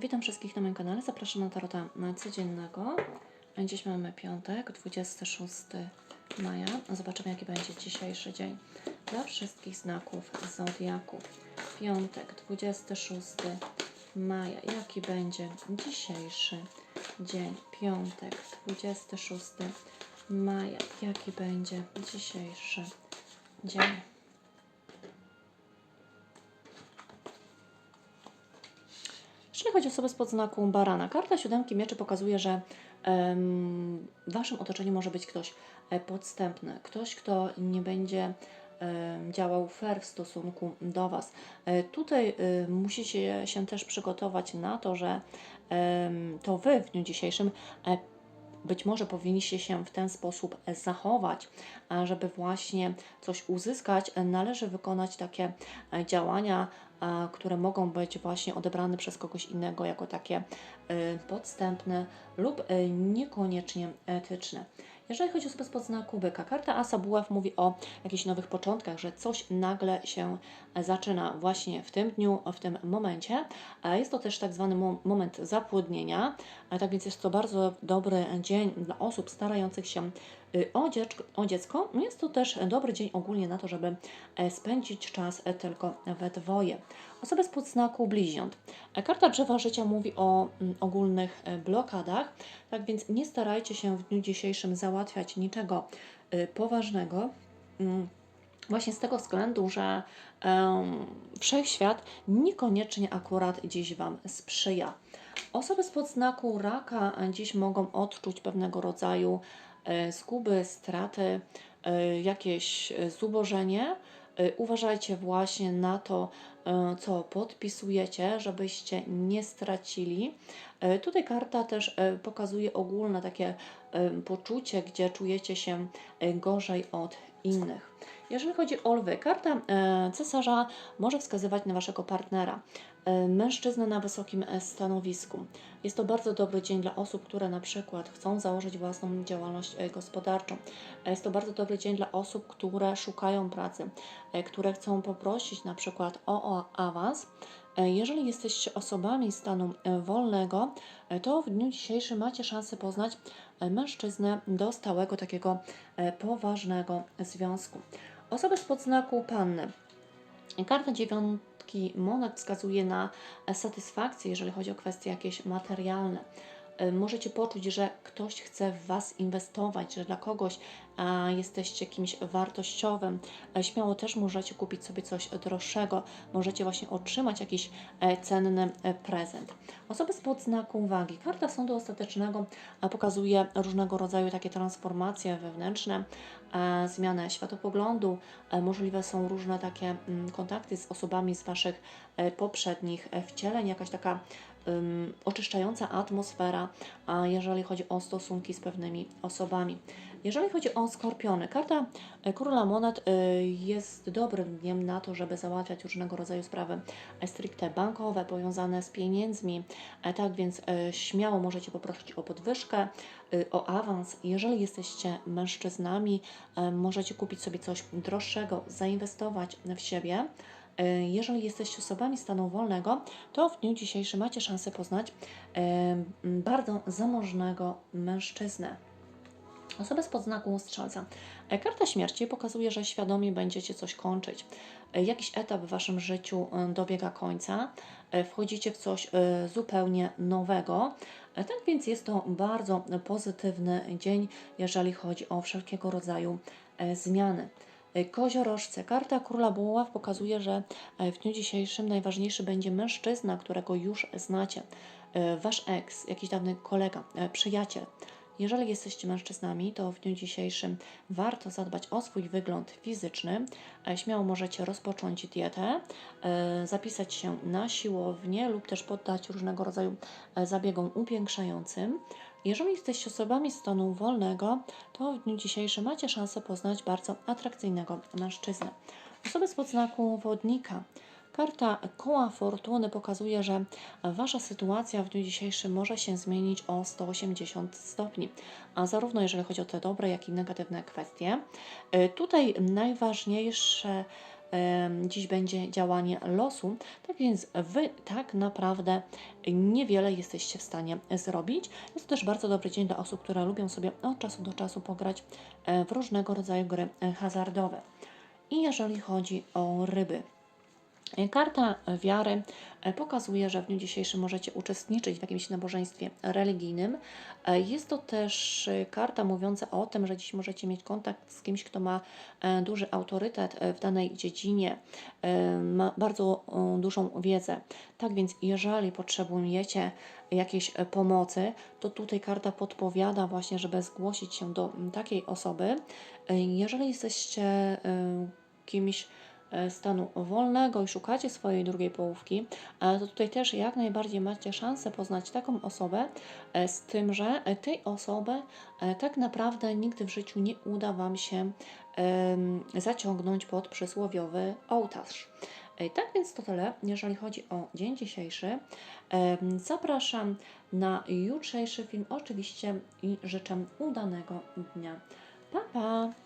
Witam wszystkich na moim kanale. Zapraszam na tarota codziennego. Dziś mamy piątek, 26 maja. Zobaczymy, jaki będzie dzisiejszy dzień dla wszystkich znaków zodiaku. Piątek, 26 maja. Jaki będzie dzisiejszy dzień? Piątek, 26 maja. Jaki będzie dzisiejszy dzień? Chodzi o osobę spod znaku barana, karta siódemki mieczy pokazuje, że w Waszym otoczeniu może być ktoś e, podstępny, ktoś, kto nie będzie działał fair w stosunku do Was. E, Tutaj y, musicie się też przygotować na to, że to Wy w dniu dzisiejszym e, być może powinniście się w ten sposób zachować, żeby właśnie coś uzyskać, należy wykonać takie działania, które mogą być właśnie odebrane przez kogoś innego jako takie e, podstępne lub e, niekoniecznie etyczne. Jeżeli chodzi o osobę spod znaku byka, karta Asa Buław mówi o jakichś nowych początkach, że coś nagle się e, zaczyna właśnie w tym dniu, w tym momencie. Jest to też tak zwany mo- moment zapłodnienia, tak więc jest to bardzo dobry dzień dla osób starających się o, dziecko, o dziecko. Jest to też dobry dzień ogólnie na to, żeby e, spędzić czas e, tylko we dwoje. Osoby spod znaku bliźniąt. E, Karta drzewa życia mówi o mm, ogólnych blokadach, tak więc nie starajcie się w dniu dzisiejszym załatwiać niczego y, poważnego. Mm, Właśnie z tego względu, że em, wszechświat niekoniecznie akurat dziś Wam sprzyja. Osoby spod znaku raka dziś mogą odczuć pewnego rodzaju zguby, straty, e, jakieś e, zubożenie. E, Uważajcie właśnie na to, e, co podpisujecie, żebyście nie stracili. E, Tutaj karta też e, pokazuje ogólne takie e, poczucie, gdzie czujecie się e, gorzej od innych. Jeżeli chodzi o lwy, karta e, cesarza może wskazywać na waszego partnera, e, mężczyznę na wysokim e, stanowisku. Jest to bardzo dobry dzień dla osób, które na przykład chcą założyć własną działalność gospodarczą. Jest to bardzo dobry dzień dla osób, które szukają pracy, które chcą poprosić na przykład o, awans. Jeżeli jesteście osobami stanu wolnego, to w dniu dzisiejszym macie szansę poznać mężczyznę do stałego takiego poważnego związku. Osoby spod znaku panny. Karta dziewiątki monet wskazuje na satysfakcję, jeżeli chodzi o kwestie jakieś materialne. E, Możecie poczuć, że ktoś chce w Was inwestować, że dla kogoś jesteście kimś wartościowym. E, Śmiało też możecie kupić sobie coś droższego, możecie właśnie otrzymać jakiś e, cenny e, prezent. Osoby spod znaku wagi. Karta sądu ostatecznego pokazuje różnego rodzaju takie transformacje wewnętrzne, zmianę światopoglądu, możliwe są różne takie mm, kontakty z osobami z Waszych poprzednich wcieleń, jakaś taka ym, oczyszczająca atmosfera, a jeżeli chodzi o stosunki z pewnymi osobami. Jeżeli chodzi o skorpiony, karta e, króla monet e, jest dobrym dniem na to, żeby załatwiać różnego rodzaju sprawy stricte bankowe, powiązane z pieniędzmi. E, Tak więc śmiało możecie poprosić o podwyżkę, o awans. Jeżeli jesteście mężczyznami, możecie kupić sobie coś droższego, zainwestować w siebie. E, Jeżeli jesteście osobami stanu wolnego, to w dniu dzisiejszym macie szansę poznać e, bardzo zamożnego mężczyznę. Osobę spod znaku strzelca. E, Karta śmierci pokazuje, że świadomie będziecie coś kończyć. Jakiś etap w waszym życiu dobiega końca. Wchodzicie w coś zupełnie nowego. Tak więc jest to bardzo pozytywny dzień, jeżeli chodzi o wszelkiego rodzaju zmiany. E, Koziorożce. Karta Króla Buław pokazuje, że e, w dniu dzisiejszym najważniejszy będzie mężczyzna, którego już znacie. E, Wasz ex, jakiś dawny kolega, przyjaciel. Jeżeli jesteście mężczyznami, to w dniu dzisiejszym warto zadbać o swój wygląd fizyczny. Śmiało możecie rozpocząć dietę, zapisać się na siłownię lub też poddać różnego rodzaju zabiegom upiększającym. Jeżeli jesteście osobami stanu wolnego, to w dniu dzisiejszym macie szansę poznać bardzo atrakcyjnego mężczyznę. Osoby spod znaku wodnika. Karta koła fortuny pokazuje, że Wasza sytuacja w dniu dzisiejszym może się zmienić o 180 stopni, a zarówno jeżeli chodzi o te dobre, jak i negatywne kwestie. Y, Tutaj najważniejsze dziś będzie działanie losu, tak więc Wy tak naprawdę niewiele jesteście w stanie zrobić. Jest to też bardzo dobry dzień dla osób, które lubią sobie od czasu do czasu pograć w różnego rodzaju gry hazardowe. I jeżeli chodzi o ryby, Karta wiary e, pokazuje, że w dniu dzisiejszym możecie uczestniczyć w jakimś nabożeństwie religijnym. E, Jest to też e, karta mówiąca o tym, że dziś możecie mieć kontakt z kimś, kto ma duży autorytet w danej dziedzinie, ma bardzo dużą wiedzę. Tak więc, jeżeli potrzebujecie jakiejś pomocy, to tutaj karta podpowiada właśnie, żeby zgłosić się do takiej osoby. Jeżeli jesteście kimś stanu wolnego i szukacie swojej drugiej połówki, e, to tutaj też jak najbardziej macie szansę poznać taką osobę, e, z tym, że e, tej osoby e, tak naprawdę nigdy w życiu nie uda Wam się zaciągnąć pod przysłowiowy ołtarz. E, Tak więc to tyle, jeżeli chodzi o dzień dzisiejszy. Zapraszam na jutrzejszy film oczywiście i życzę udanego dnia. Pa, pa!